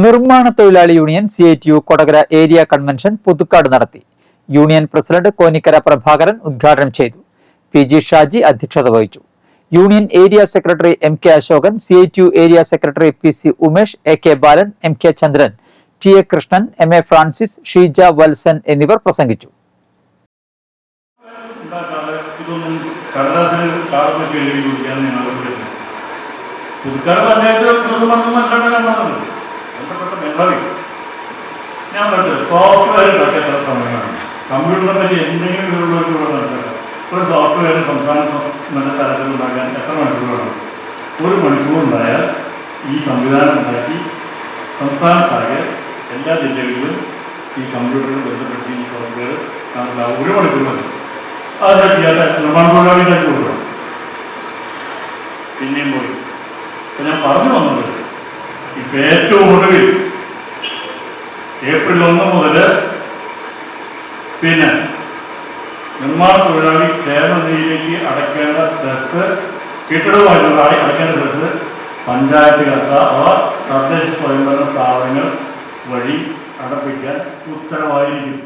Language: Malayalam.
നിർമ്മാണ തൊഴിലാളി union C I T U Kodakara area convention Puthukkad നടത്തി. യൂണിയൻ പ്രസിഡന്റ് കോനിക്കര പ്രഭാകരൻ ഉദ്ഘാടനം ചെയ്തു. പി ജി ഷാജി അധ്യക്ഷത വഹിച്ചു. Union area secretary M K Ashokan C I T U area secretary P C Umesh A K Balan M K Chandran T A Krishnan M A Francis Sheeja Valsan എന്നിവർ പ്രസംഗിച്ചു. പുതുക്കാട് നല്ലതാണ് ഞാൻ പറഞ്ഞത് സോഫ്റ്റ്വെയർ ഉണ്ടാക്കിയ സമയമാണ് കമ്പ്യൂട്ടറിനെ പറ്റി എന്തെങ്കിലും വിവരമുള്ളവർക്ക് ഇവിടെ ഒരു സോഫ്റ്റ്വെയർ സംസ്ഥാന നല്ല തലത്തിൽ ഉണ്ടാക്കാൻ എത്ര മണിക്കൂർ വേണം ഒരു മണിക്കൂർ ഉണ്ടായാൽ ഈ സംവിധാനം ഉണ്ടാക്കി സംസ്ഥാനത്താകെ എല്ലാ ജില്ലകളിലും ഈ കമ്പ്യൂട്ടറിൽ ബന്ധപ്പെട്ട് ഈ സോഫ്റ്റ്വെയർ നടത്താവും ഒരു മണിക്കൂർ മതി. അതൊക്കെ ചെയ്യാത്ത നിർമ്മാണ തൊഴിലാളികളാക്കി കൊടുക്കണം. പിന്നെയും പോയി. ഞാൻ പറഞ്ഞു വന്നത് ഇപ്പം ഏറ്റവും ഒടുവിൽ ഏപ്രിൽ ഒന്ന് മുതൽ പിന്നെ നിർമ്മാണ തൊഴിലാളി ക്ഷേമനിധിയിലേക്ക് അടയ്ക്കേണ്ട സെസ് കെട്ടിടവുമായിട്ടുള്ള അട- അടയ്ക്കേണ്ട സെസ് പഞ്ചായത്തുകൾക്ക് അഥവാ തദ്ദേശ സ്വയംഭരണ സ്ഥാപനങ്ങൾ വഴി അടപ്പിക്കാൻ ഉത്തരവായിരിക്കും.